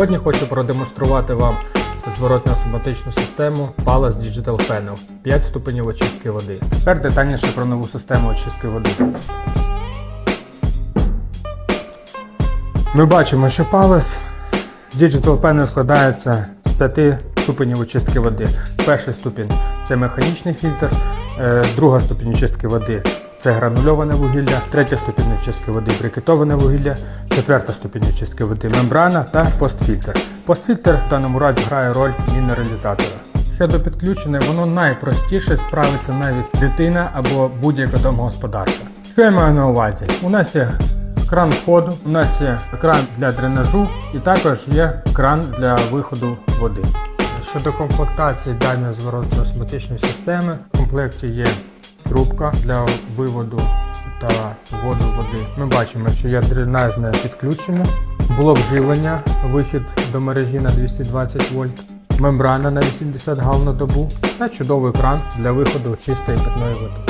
Сьогодні хочу продемонструвати вам зворотну автоматичну систему Palace Digital Panel 5 ступенів очистки води. Тепер детальніше про нову систему очистки води. Ми бачимо, що Palace Digital Panel складається з 5 ступенів очистки води. Перший ступінь це механічний фільтр, е, друга ступінь очистки води це гранульоване вугілля, третя ступінь очистки води брикетоване вугілля, четверта ступінь очистки води мембрана та постфільтр. Постфільтр в даному разі грає роль мінералізатора. Щодо підключення, воно найпростіше справиться навіть дитина або будь-яке домогосподарство. Що я маю на увазі? У нас є кран входу, у нас є кран для дренажу і також є кран для виходу води. Щодо комплектації даної зворотно осмотичної системи, в комплекті є трубка для виводу та вводу води. Ми бачимо, що є дренажне підключення, блок живлення, вихід до мережі на 220 вольт, мембрана на 80 гал на добу та чудовий кран для виходу чистої питної води.